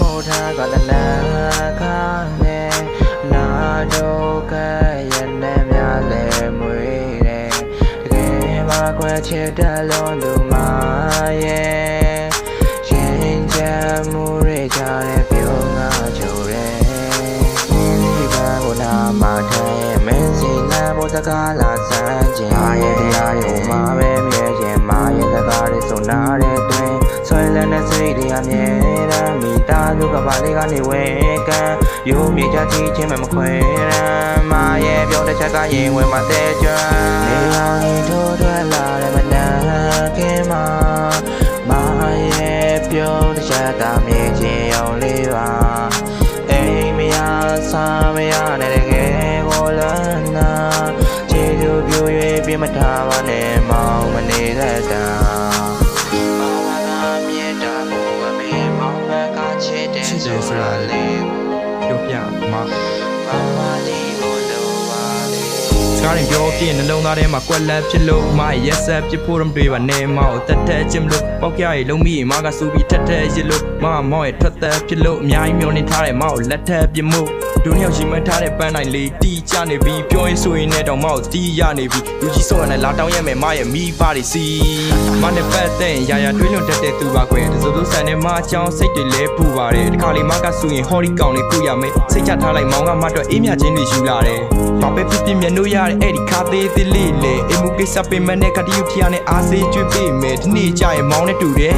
မို့ထားကတနာခါနဲ့နာဒုက္ခရနေများလဲမွေတယ်တကယ်မှခွဲချစ်တဲ့လုံးသူမရဲ့ရှင်ချမ်းမှုတွေကြတဲ့ပြုံးငါချိုတယ်ဒီကဘုနာမထဲမင်းစီနံဘုစကားလာစမ်းခြင်းအာရဲ့တရားယုံမှာပဲမြဲခြင်းမာရဲ့စကားတွေစုံနာတဲ့တွင်ဆွဲလန်းတဲ့စိတ်တွေအမြဲ တမ်းမိသားစုကပါလေးကနေဝဲကံရုံမြေချချီချင်းမခွဲရမ်းမာရဲ့ပြောတဲ့ချက်ကရင်ဝင်မတဲ့ကြွနေအောင်ရင်ထိုးထွက်လာတဲ့မနက်ခင်းမှာမာရဲ့ပြောတဲ့ချက်ကမြင်ချင်းအောင်လေးပါအိမ်မရစားမရနဲ့တကယ်ကိုလန်းနာခြေသူပြို၍ပြမထားပါနဲ့ မှာဘာဝလေးကိုလိုပါလေစကားရင်ပြောပြရင်နှလုံးသားထဲမှာကွက်လက်ဖြစ်လို့မရက်ဆက်ဖြစ်ဖို့တော့မတွေးပါနဲ့မောက်တက်တက်ချင်းလို့ပေါက်ကြရလုံးမိရင်မကစူပြီးထက်ထက်ရစ်လို့မမောက်ရဲ့ထွက်သက်ဖြစ်လို့အများကြီးမျောနေထားတဲ့မောက်လက်ထက်ပြမှု ဒုညောင်ရှိမှထားတဲ့ပန်းနိုင်လေးတီးကြနေပြီပြောရင်ဆိုရင်လည်းတော့မောက်တီးရနေပြီလူကြီးစောရနဲ့လာတောင်းရမယ်မရဲ့မိပါတွေစီမနဲ့ပတ်တဲ့ရာရာတွေးလွန်တတ်တဲ့သူပါကွယ်တစိုးစိုးဆန်နဲ့မအချောင်းစိတ်တွေလဲပူပါတယ်ဒီခါလေးမကဆိုရင်ဟော်ဒီကောင်လေးကုရမယ်စိတ်ချထားလိုက်မောင်ကမတော့အေးမြချင်းတွေယူလာတယ်ဘာပဲဖြစ်ဖြစ်မျက်နှာရတဲ့အဲ့ဒီခါသေးသေးလေးလေအိမ်မူကိစ္စပင်မနဲ့ကတိယူထီရနဲ့အားစေးကျွေးပေးမယ်ဒီနေ့ကြရင်မောင်နဲ့တူတယ်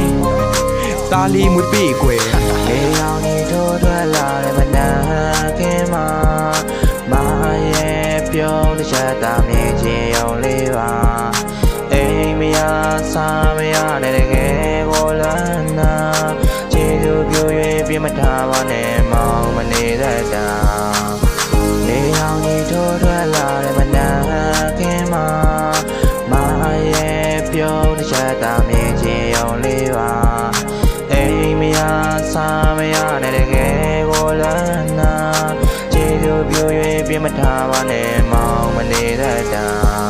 သားလေးမွေးပေးကွယ်လေအောင်နေထိုးထွက်လာတဲ့မ ကမြင်ချင်ရုံလေးပါအိမ်မရစားမရနဲ့တကယ်ကိုလန်းနာခြေသူပြို၍ပြမထားပါနဲ့မောင်မနေတတ်တာနေအောင်ဒီထိုးထွက်လာတဲ့မနာခင်မှာမရဲ့ပြုံးတစ်ချက်သာမြင်ချင်ရုံလေးပါအိမ်မရစားမရနဲ့တကယ်ကိုလန်းနာခြေသူပြို၍ပြမထားပါနဲ့မောင် dominate a down.